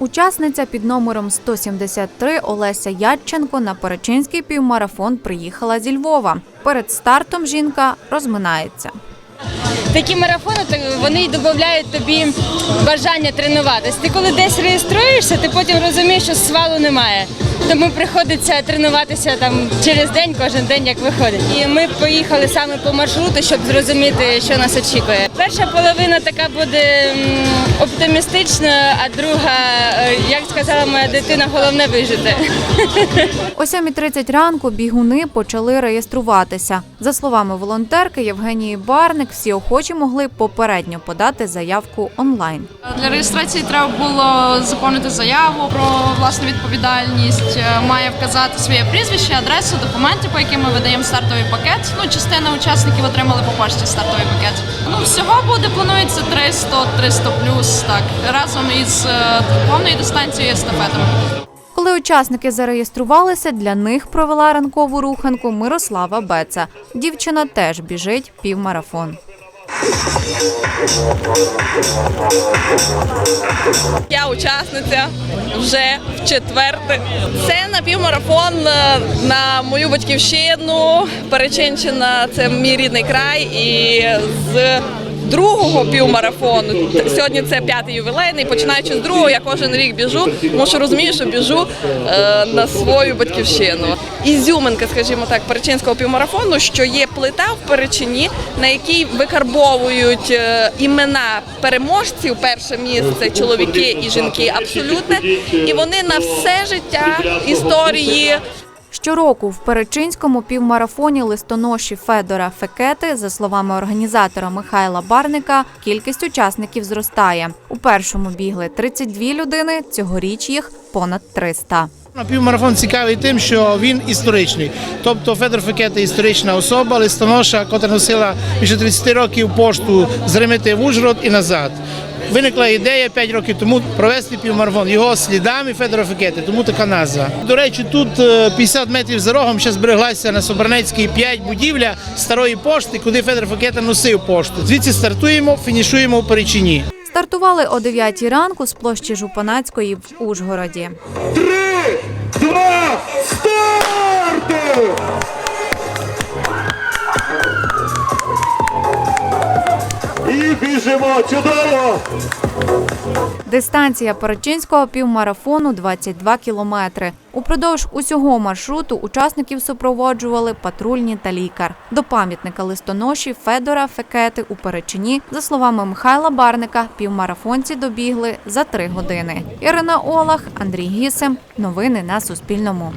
Учасниця під номером 173 Олеся Ядченко на Перечинський півмарафон приїхала зі Львова. Перед стартом жінка розминається. Такі марафони вони й додають тобі бажання тренуватись. Ти коли десь реєструєшся, ти потім розумієш, що свалу немає. Тому приходиться тренуватися там через день, кожен день як виходить. І ми поїхали саме по маршруту, щоб зрозуміти, що нас очікує. Перша половина така буде оптимістична, а друга, е, як сказала моя дитина, головне вижити. О 7.30 ранку бігуни почали реєструватися. За словами волонтерки Євгенії Барник, всі охочі могли попередньо подати заявку онлайн. Для реєстрації треба було заповнити заяву про власну відповідальність. Е, Має вказати своє прізвище, адресу, документи, по яким ми видаємо стартовий пакет. Ну, частина учасників отримали по пошті стартовий пакет. Ну, всього буде планується 300, 300 плюс, так разом із е, повною дистанцією естафетами. Коли учасники зареєструвалися, для них провела ранкову руханку Мирослава Беца. Дівчина теж біжить півмарафон. Я учасниця вже в четверте. Це напівмарафон е, на мою батьківщину. Перечинщина це мій рідний край. І з другого півмарафону сьогодні це п'ятий ювілейний. Починаючи з другого, я кожен рік біжу, тому що розумію, що біжу е, на свою батьківщину. Ізюминка, скажімо так, перечинського півмарафону, що є плита в Перечині, на якій викарбовують е, імена переможців. Перше місце чоловіки і жінки абсолютне, і вони на все життя історії Щороку в Перечинському півмарафоні листоноші Федора Фекети, за словами організатора Михайла Барника, кількість учасників зростає. У першому бігли 32 людини, цьогоріч їх понад 300. Півмарафон цікавий тим, що він історичний. Тобто Федор Фекета історична особа, листоноша, котра носила більше 30 років пошту з Ремети в Ужгород і назад. Виникла ідея 5 років тому провести півмарафон його слідами Федора Фекети, тому така назва. До речі, тут е, 50 метрів за рогом ще збереглася на Собранецькій 5 будівля старої пошти, куди Федор Фекета носив пошту. Звідси стартуємо, фінішуємо у Перечині. Стартували о 9 ранку з площі Жупанацької в Ужгороді. Три, два, старти! Біжимо чудово! Дистанція Перечинського півмарафону 22 кілометри. Упродовж усього маршруту учасників супроводжували патрульні та лікар. До пам'ятника листоноші Федора Фекети у Перечині, за словами Михайла Барника, півмарафонці добігли за три години. Ірина Олах, Андрій Гісем. Новини на Суспільному.